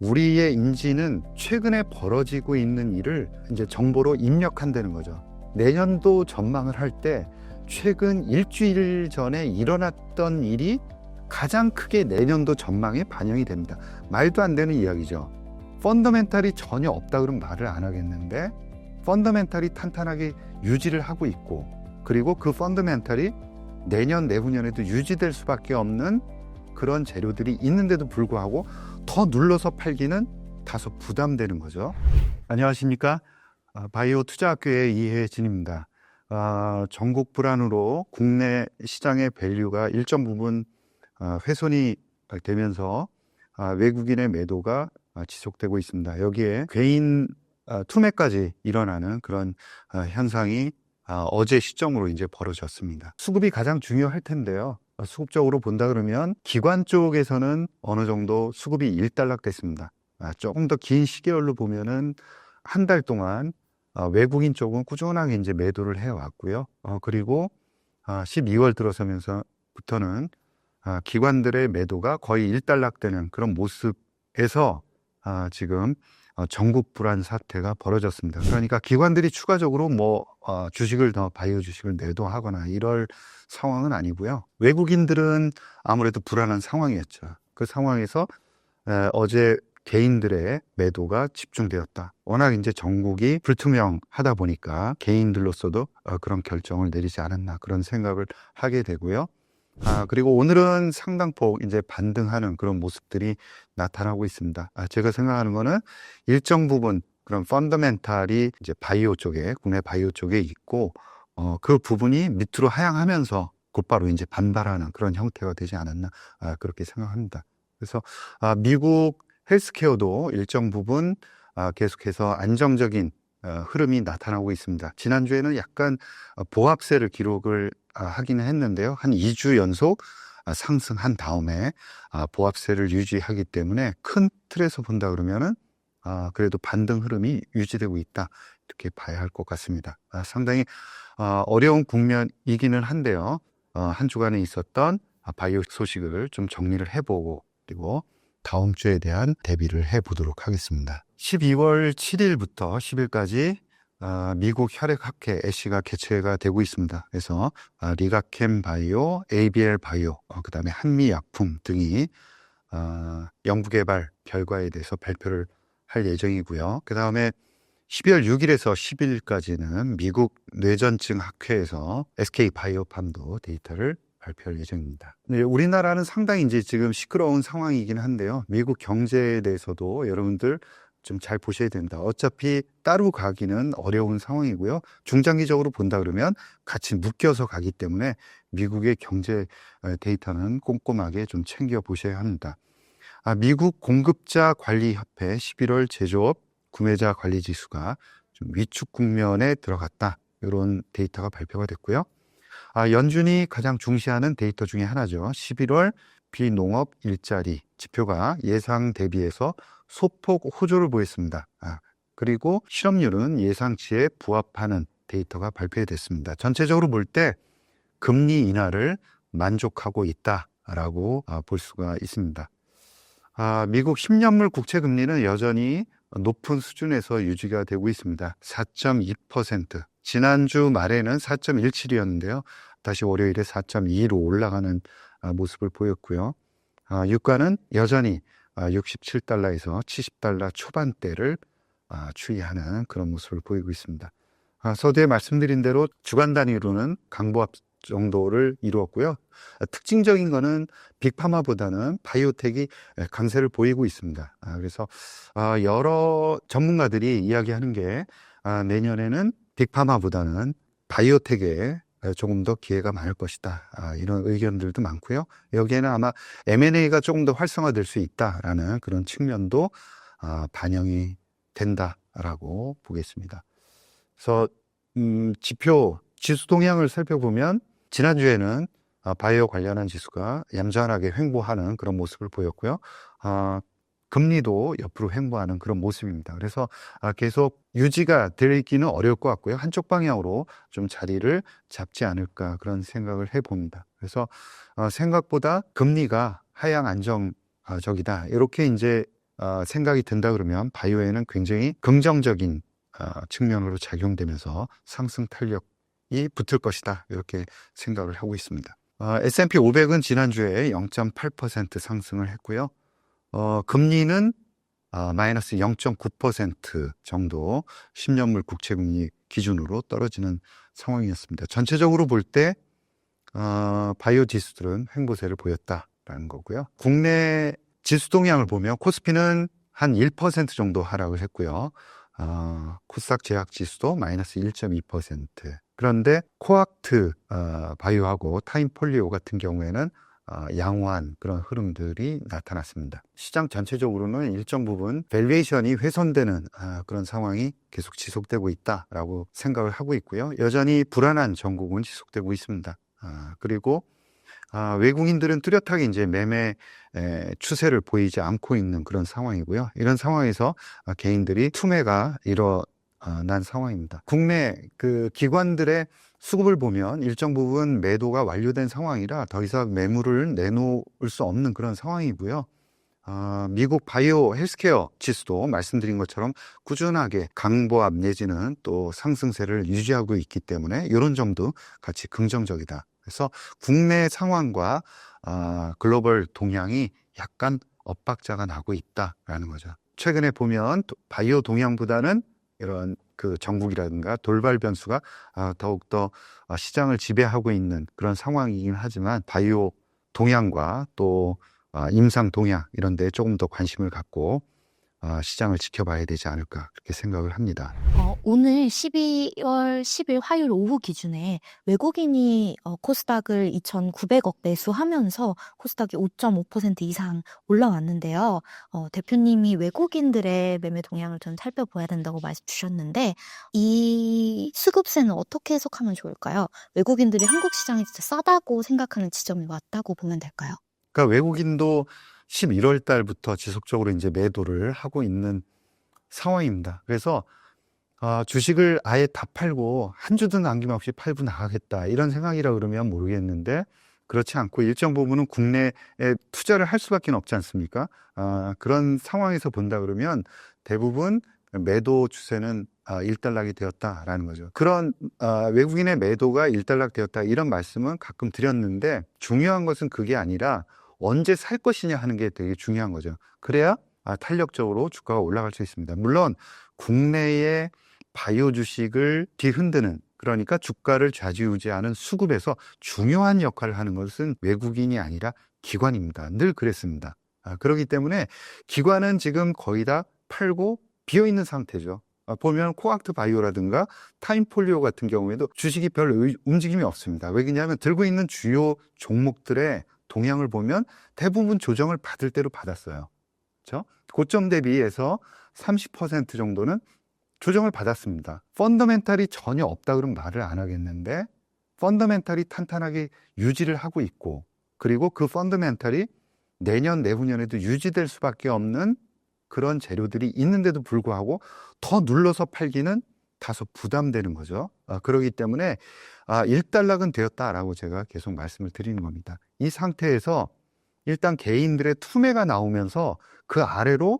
우리의 인지는 최근에 벌어지고 있는 일을 이제 정보로 입력한다는 거죠. 내년도 전망을 할 때 최근 일주일 전에 일어났던 일이 가장 크게 내년도 전망에 반영이 됩니다. 말도 안 되는 이야기죠. 펀더멘탈이 전혀 없다 그러면 말을 안 하겠는데 펀더멘탈이 탄탄하게 유지를 하고 있고 그리고 그 펀더멘탈이 내년 내후년에도 유지될 수밖에 없는 그런 재료들이 있는데도 불구하고 더 눌러서 팔기는 다소 부담되는 거죠. 안녕하십니까? 아, 바이오 투자학교의 이혜진입니다. 아, 전국 불안으로 국내 시장의 밸류가 일정 부분 아, 훼손이 되면서 아, 외국인의 매도가 아, 지속되고 있습니다. 여기에 개인 아, 투매까지 일어나는 그런 아, 현상이 아, 어제 시점으로 이제 벌어졌습니다. 수급이 가장 중요할 텐데요. 어, 수급적으로 본다 그러면 기관 쪽에서는 어느 정도 수급이 일단락됐습니다. 아, 조금 더 긴 시계열로 보면은 한 달 동안 어, 외국인 쪽은 꾸준하게 이제 매도를 해왔고요. 어, 그리고 아, 12월 들어서면서부터는 아, 기관들의 매도가 거의 일단락되는 그런 모습에서 아, 지금 어, 전국 불안 사태가 벌어졌습니다. 그러니까 기관들이 추가적으로 뭐 어, 주식을 더 바이오 주식을 매도하거나 이럴 상황은 아니고요. 외국인들은 아무래도 불안한 상황이었죠. 그 상황에서 에, 어제 개인들의 매도가 집중되었다. 워낙 이제 전국이 불투명하다 보니까 개인들로서도 어, 그런 결정을 내리지 않았나 그런 생각을 하게 되고요. 아, 그리고 오늘은 상당폭 이제 반등하는 그런 모습들이 나타나고 있습니다. 아, 제가 생각하는 거는 일정 부분 그런 펀더멘탈이 이제 바이오 쪽에, 국내 바이오 쪽에 있고, 어, 그 부분이 밑으로 하향하면서 곧바로 이제 반발하는 그런 형태가 되지 않았나, 아, 그렇게 생각합니다. 그래서, 아, 미국 헬스케어도 일정 부분, 아, 계속해서 안정적인 어, 흐름이 나타나고 있습니다. 지난주에는 약간 어, 보합세를 기록을 아, 하기는 했는데요. 한 2주 연속 아, 상승한 다음에 아, 보합세를 유지하기 때문에 큰 틀에서 본다 그러면은 아, 그래도 반등 흐름이 유지되고 있다. 이렇게 봐야 할 것 같습니다. 아, 상당히 아, 어려운 국면이기는 한데요. 어, 한 주간에 있었던 아, 바이오 소식을 좀 정리를 해보고 그리고 다음 주에 대한 대비를 해보도록 하겠습니다. 12월 7일부터 10일까지 아, 미국 혈액학회 애쉬가 개최가 되고 있습니다. 그래서 아, 리가캠 바이오, ABL 바이오, 어, 그 다음에 한미약품 등이 아, 연구개발 결과에 대해서 발표를 할 예정이고요. 그 다음에 12월 6일에서 10일까지는 미국 뇌전증 학회에서 SK 바이오팜도 데이터를 발표할 예정입니다. 네, 우리나라는 상당히 이제 지금 시끄러운 상황이긴 한데요. 미국 경제에 대해서도 여러분들 좀 잘 보셔야 된다. 어차피 따로 가기는 어려운 상황이고요. 중장기적으로 본다 그러면 같이 묶여서 가기 때문에 미국의 경제 어, 데이터는 꼼꼼하게 좀 챙겨 보셔야 합니다. 아, 미국 공급자 관리 협회 11월 제조업 구매자 관리 지수가 좀 위축 국면에 들어갔다. 이런 데이터가 발표가 됐고요. 아, 연준이 가장 중시하는 데이터 중에 하나죠. 11월 비농업 일자리 지표가 예상 대비해서 소폭 호조를 보였습니다. 아, 그리고 실업률은 예상치에 부합하는 데이터가 발표됐습니다. 전체적으로 볼 때 금리 인하를 만족하고 있다라고 아, 볼 수가 있습니다. 아, 미국 10년물 국채 금리는 여전히 높은 수준에서 유지가 되고 있습니다. 4.2%. 지난주 말에는 4.17이었는데요. 다시 월요일에 4.2로 올라가는 아, 모습을 보였고요. 아, 유가는 여전히 아, 67달러에서 70달러 초반대를 아, 추이하는 그런 모습을 보이고 있습니다. 아, 서두에 말씀드린 대로 주간 단위로는 강보합 정도를 이루었고요. 아, 특징적인 거는 빅파마보다는 바이오텍이 강세를 보이고 있습니다. 아, 그래서 아, 여러 전문가들이 이야기하는 게 아, 내년에는 빅파마보다는 바이오텍에 조금 더 기회가 많을 것이다. 아, 이런 의견들도 많고요. 여기에는 아마 M&A가 조금 더 활성화될 수 있다라는 그런 측면도 아, 반영이 된다라고 보겠습니다. 그래서 음, 지표 지수 동향을 살펴보면 지난주에는 아, 바이오 관련한 지수가 얌전하게 횡보하는 그런 모습을 보였고요. 아, 금리도 옆으로 횡보하는 그런 모습입니다. 그래서 아, 계속 유지가 되기는 어려울 것 같고요. 한쪽 방향으로 좀 자리를 잡지 않을까 그런 생각을 해봅니다. 그래서 어, 생각보다 금리가 하향 안정적이다. 이렇게 이제 어, 생각이 든다 그러면 바이오에는 굉장히 긍정적인 어, 측면으로 작용되면서 상승 탄력이 붙을 것이다 이렇게 생각을 하고 있습니다. 어, S&P 500은 지난주에 0.8% 상승을 했고요. 어, 금리는 어, 마이너스 0.9% 정도 10년물 국채금리 기준으로 떨어지는 상황이었습니다. 전체적으로 볼 때 어, 바이오 지수들은 횡보세를 보였다라는 거고요. 국내 지수 동향을 보면 코스피는 한 1% 정도 하락을 했고요. 어, 코스닥 제약 지수도 마이너스 1.2%. 그런데 코악트 어, 바이오하고 타임폴리오 같은 경우에는 어, 양호한 그런 흐름들이 나타났습니다. 시장 전체적으로는 일정 부분 밸류에이션이 훼손되는 아, 그런 상황이 계속 지속되고 있다라고 생각을 하고 있고요. 여전히 불안한 전국은 지속되고 있습니다. 아, 그리고 아, 외국인들은 뚜렷하게 이제 매매 에, 추세를 보이지 않고 있는 그런 상황이고요. 이런 상황에서 아, 개인들이 투매가 일어 난 상황입니다. 국내 그 기관들의 수급을 보면 일정 부분 매도가 완료된 상황이라 더 이상 매물을 내놓을 수 없는 그런 상황이고요. 아, 미국 바이오 헬스케어 지수도 말씀드린 것처럼 꾸준하게 강보합 내지는 또 상승세를 유지하고 있기 때문에 이런 점도 같이 긍정적이다. 그래서 국내 상황과 아, 글로벌 동향이 약간 엇박자가 나고 있다라는 거죠. 최근에 보면 도- 바이오 동향보다는 이런 그 전국이라든가 돌발 변수가 아, 더욱더 아, 시장을 지배하고 있는 그런 상황이긴 하지만 바이오 동향과 또 아, 임상 동향 이런 데에 조금 더 관심을 갖고 아, 시장을 지켜봐야 되지 않을까 그렇게 생각을 합니다. 어, 오늘 12월 10일 화요일 오후 기준에 외국인이 어, 코스닥을 2,900억 매수하면서 코스닥이 5.5% 이상 올라왔는데요. 어, 대표님이 외국인들의 매매 동향을 좀 살펴봐야 된다고 말씀 주셨는데 이 수급세는 어떻게 해석하면 좋을까요? 외국인들이 한국 시장이 진짜 싸다고 생각하는 지점이 왔다고 보면 될까요? 그러니까 외국인도 11월 달부터 지속적으로 이제 매도를 하고 있는 상황입니다. 그래서 아, 주식을 아예 다 팔고 한 주도 남김없이 팔고 나가겠다 이런 생각이라 그러면 모르겠는데 그렇지 않고 일정 부분은 국내에 투자를 할 수밖에 없지 않습니까? 아, 그런 상황에서 본다 그러면 대부분 매도 추세는 아, 일단락이 되었다라는 거죠. 그런 아, 외국인의 매도가 일단락 되었다 이런 말씀은 가끔 드렸는데 중요한 것은 그게 아니라 언제 살 것이냐 하는 게 되게 중요한 거죠. 그래야 아, 탄력적으로 주가가 올라갈 수 있습니다. 물론 국내의 바이오 주식을 뒤흔드는 그러니까 주가를 좌지우지하는 수급에서 중요한 역할을 하는 것은 외국인이 아니라 기관입니다. 늘 그랬습니다. 아, 그렇기 때문에 기관은 지금 거의 다 팔고 비어 있는 상태죠. 아, 보면 코악트 바이오라든가 타임폴리오 같은 경우에도 주식이 별 의- 움직임이 없습니다. 왜 그러냐면 들고 있는 주요 종목들의 동향을 보면 대부분 조정을 받을 대로 받았어요. 그렇죠? 고점 대비해서 30% 정도는 조정을 받았습니다. 펀더멘탈이 전혀 없다 그러면 말을 안 하겠는데 펀더멘탈이 탄탄하게 유지를 하고 있고 그리고 그 펀더멘탈이 내년 내후년에도 유지될 수밖에 없는 그런 재료들이 있는데도 불구하고 더 눌러서 팔기는 다소 부담되는 거죠. 아, 그러기 때문에 아, 일단락은 되었다라고 제가 계속 말씀을 드리는 겁니다. 이 상태에서 일단 개인들의 투매가 나오면서 그 아래로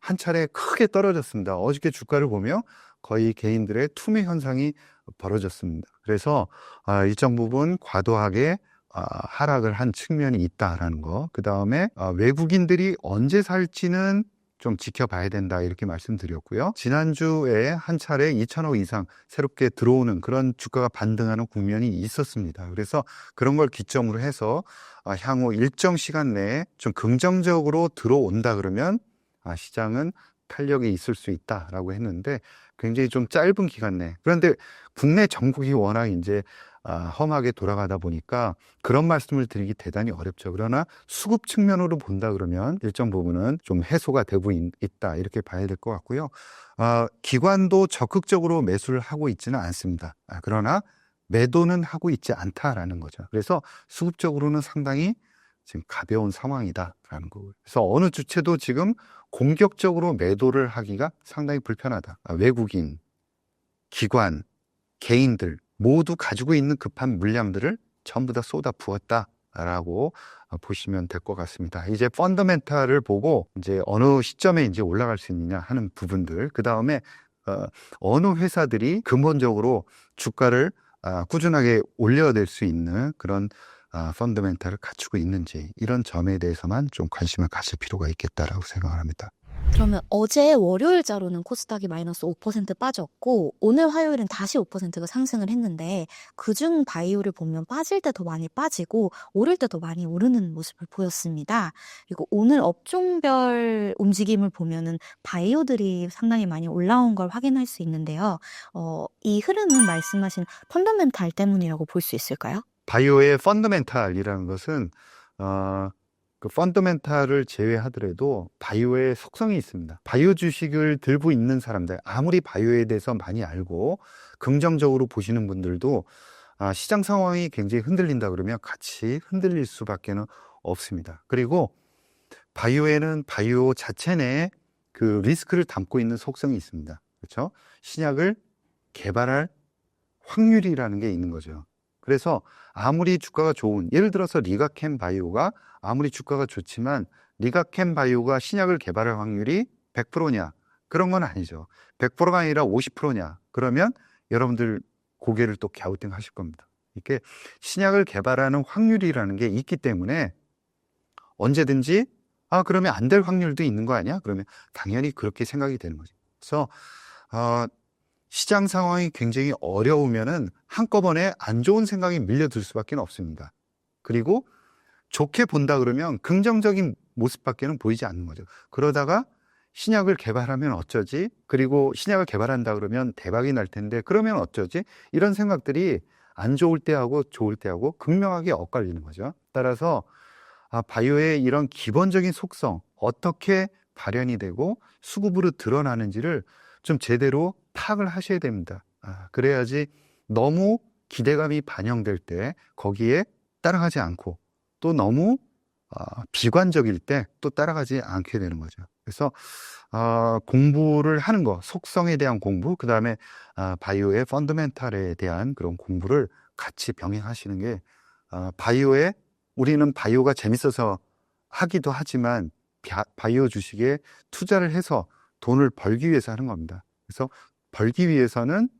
한 차례 크게 떨어졌습니다. 어저께 주가를 보면 거의 개인들의 투매 현상이 벌어졌습니다. 그래서 아, 일정 부분 과도하게 아, 하락을 한 측면이 있다라는 거. 그 다음에 아, 외국인들이 언제 살지는 좀 지켜봐야 된다 이렇게 말씀드렸고요. 지난주에 한 차례 2천억 이상 새롭게 들어오는 그런 주가가 반등하는 국면이 있었습니다. 그래서 그런 걸 기점으로 해서 아, 향후 일정 시간 내에 좀 긍정적으로 들어온다 그러면 아, 시장은 탄력이 있을 수 있다라고 했는데 굉장히 좀 짧은 기간 내. 그런데 국내 전국이 워낙 이제 아, 험하게 돌아가다 보니까 그런 말씀을 드리기 대단히 어렵죠. 그러나 수급 측면으로 본다 그러면 일정 부분은 좀 해소가 되고 있, 다 이렇게 봐야 될 것 같고요. 아, 기관도 적극적으로 매수를 하고 있지는 않습니다. 아, 그러나 매도는 하고 있지 않다라는 거죠. 그래서 수급적으로는 상당히 지금 가벼운 상황이다라는 거고요. 그래서 어느 주체도 지금 공격적으로 매도를 하기가 상당히 불편하다. 아, 외국인, 기관, 개인들 모두 가지고 있는 급한 물량들을 전부 다 쏟아 부었다. 라고 보시면 될 것 같습니다. 이제 펀더멘탈을 보고 이제 어느 시점에 이제 올라갈 수 있느냐 하는 부분들, 그 다음에 어, 어느 회사들이 근본적으로 주가를 아, 꾸준하게 올려낼 수 있는 그런 아, 펀더멘탈을 갖추고 있는지 이런 점에 대해서만 좀 관심을 가질 필요가 있겠다라고 생각을 합니다. 그러면 어제 월요일 자로는 코스닥이 마이너스 5% 빠졌고 오늘 화요일은 다시 5%가 상승을 했는데 그중 바이오를 보면 빠질 때 더 많이 빠지고 오를 때 더 많이 오르는 모습을 보였습니다. 그리고 오늘 업종별 움직임을 보면은 바이오들이 상당히 많이 올라온 걸 확인할 수 있는데요. 어, 이 흐름은 말씀하신 펀더멘탈 때문이라고 볼 수 있을까요? 바이오의 펀더멘탈이라는 것은 어, 그 펀더멘탈을 제외하더라도 바이오의 속성이 있습니다. 바이오 주식을 들고 있는 사람들, 아무리 바이오에 대해서 많이 알고 긍정적으로 보시는 분들도 아, 시장 상황이 굉장히 흔들린다 그러면 같이 흔들릴 수밖에는 없습니다. 그리고 바이오에는 바이오 자체 내에 그 리스크를 담고 있는 속성이 있습니다. 그렇죠? 신약을 개발할 확률이라는 게 있는 거죠. 그래서 아무리 주가가 좋은 예를 들어서 리가캠 바이오가 아무리 주가가 좋지만 리가캠 바이오가 신약을 개발할 확률이 100%냐? 그런 건 아니죠. 100%가 아니라 50%냐? 그러면 여러분들 고개를 또 갸우뚱 하실 겁니다. 이게 신약을 개발하는 확률이라는 게 있기 때문에 언제든지 아 그러면 안 될 확률도 있는 거 아니야? 그러면 당연히 그렇게 생각이 되는 거죠. 그래서 어, 시장 상황이 굉장히 어려우면은 한꺼번에 안 좋은 생각이 밀려들 수밖에 없습니다. 그리고 좋게 본다 그러면 긍정적인 모습밖에는 보이지 않는 거죠. 그러다가 신약을 개발하면 어쩌지? 그리고 신약을 개발한다 그러면 대박이 날 텐데 그러면 어쩌지? 이런 생각들이 안 좋을 때하고 좋을 때하고 극명하게 엇갈리는 거죠. 따라서 아, 바이오의 이런 기본적인 속성 어떻게 발현이 되고 수급으로 드러나는지를 좀 제대로 파악을 하셔야 됩니다. 아, 그래야지 너무 기대감이 반영될 때 거기에 따라가지 않고 또 너무 아, 비관적일 때 또 따라가지 않게 되는 거죠. 그래서 아, 공부를 하는 거, 속성에 대한 공부, 그 다음에 아, 바이오의 펀더멘탈에 대한 그런 공부를 같이 병행하시는 게 아, 바이오에 우리는 바이오가 재밌어서 하기도 하지만 바- 바이오 주식에 투자를 해서 돈을 벌기 위해서 하는 겁니다. 그래서 벌기 위해서는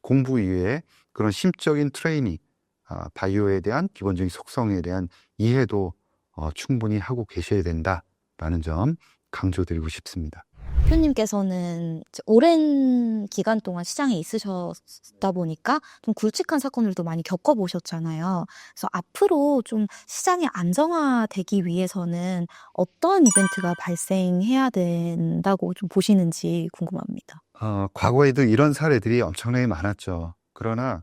공부 이외에 그런 심적인 트레이닝, 아, 바이오에 대한 기본적인 속성에 대한 이해도 어, 충분히 하고 계셔야 된다라는 점 강조드리고 싶습니다. 대표님께서는 이제 오랜 기간 동안 시장에 있으셨다 보니까 좀 굵직한 사건들도 많이 겪어보셨잖아요. 그래서 앞으로 좀 시장이 안정화되기 위해서는 어떤 이벤트가 발생해야 된다고 좀 보시는지 궁금합니다. 어, 과거에도 이런 사례들이 엄청나게 많았죠. 그러나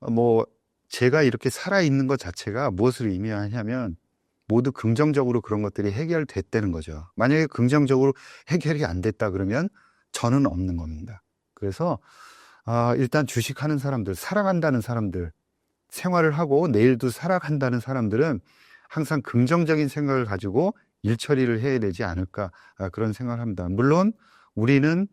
어, 뭐 제가 이렇게 살아 있는 것 자체가 무엇을 의미하냐면 모두 긍정적으로 그런 것들이 해결됐다는 거죠. 만약에 긍정적으로 해결이 안 됐다 그러면 저는 없는 겁니다. 그래서 아, 일단 주식하는 사람들, 살아간다는 사람들, 생활을 하고 내일도 살아간다는 사람들은 항상 긍정적인 생각을 가지고 일 처리를 해야 되지 않을까 아, 그런 생각을 합니다. 물론 우리는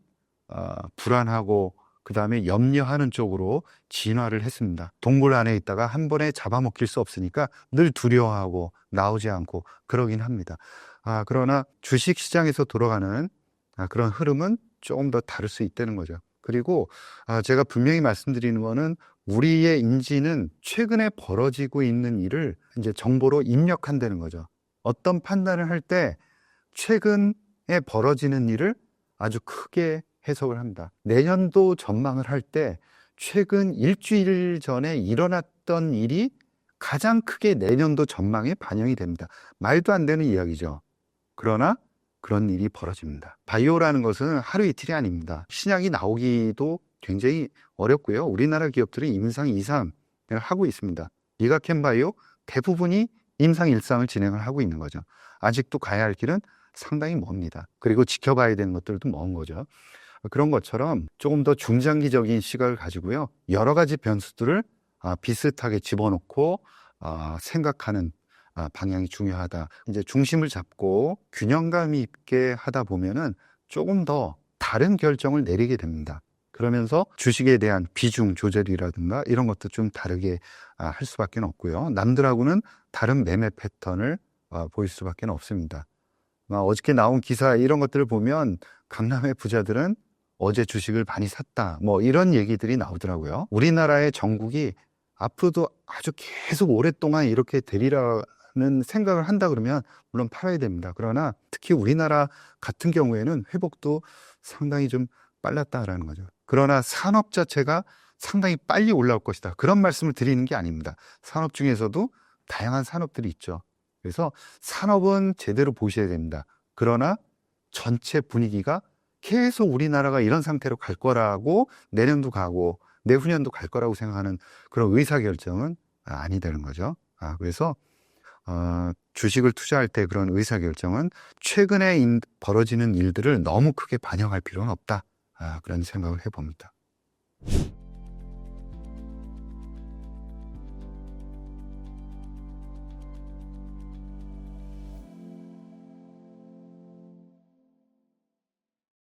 어, 불안하고 그 다음에 염려하는 쪽으로 진화를 했습니다. 동굴 안에 있다가 한 번에 잡아먹힐 수 없으니까 늘 두려워하고 나오지 않고 그러긴 합니다. 아, 그러나 주식 시장에서 돌아가는 아, 그런 흐름은 조금 더 다를 수 있다는 거죠. 그리고 아, 제가 분명히 말씀드리는 거는 우리의 인지는 최근에 벌어지고 있는 일을 이제 정보로 입력한다는 거죠. 어떤 판단을 할 때 최근에 벌어지는 일을 아주 크게 해석을 합니다. 내년도 전망을 할 때 최근 일주일 전에 일어났던 일이 가장 크게 내년도 전망에 반영이 됩니다. 말도 안 되는 이야기죠. 그러나 그런 일이 벌어집니다. 바이오라는 것은 하루 이틀이 아닙니다. 신약이 나오기도 굉장히 어렵고요. 우리나라 기업들은 임상 이상을 하고 있습니다. 리가캠 바이오 대부분이 임상 일상을 진행을 하고 있는 거죠. 아직도 가야 할 길은 상당히 멉니다. 그리고 지켜봐야 되는 것들도 먼 거죠. 그런 것처럼 조금 더 중장기적인 시각을 가지고요. 여러 가지 변수들을 아, 비슷하게 집어넣고 아, 생각하는 아, 방향이 중요하다. 이제 중심을 잡고 균형감 있게 하다 보면은 조금 더 다른 결정을 내리게 됩니다. 그러면서 주식에 대한 비중 조절이라든가 이런 것도 좀 다르게 아, 할 수밖에 없고요. 남들하고는 다른 매매 패턴을 어, 보일 수밖에 없습니다. 아, 어저께 나온 기사 이런 것들을 보면 강남의 부자들은 어제 주식을 많이 샀다. 뭐 이런 얘기들이 나오더라고요. 우리나라의 정국이 앞으로도 아주 계속 오랫동안 이렇게 되리라는 생각을 한다 그러면 물론 팔아야 됩니다. 그러나 특히 우리나라 같은 경우에는 회복도 상당히 좀 빨랐다라는 거죠. 그러나 산업 자체가 상당히 빨리 올라올 것이다. 그런 말씀을 드리는 게 아닙니다. 산업 중에서도 다양한 산업들이 있죠. 그래서 산업은 제대로 보셔야 됩니다. 그러나 전체 분위기가 계속 우리나라가 이런 상태로 갈 거라고 내년도 가고 내후년도 갈 거라고 생각하는 그런 의사결정은 아니다는 거죠. 아, 그래서 어, 주식을 투자할 때 그런 의사결정은 최근에 인- 벌어지는 일들을 너무 크게 반영할 필요는 없다. 아, 그런 생각을 해봅니다.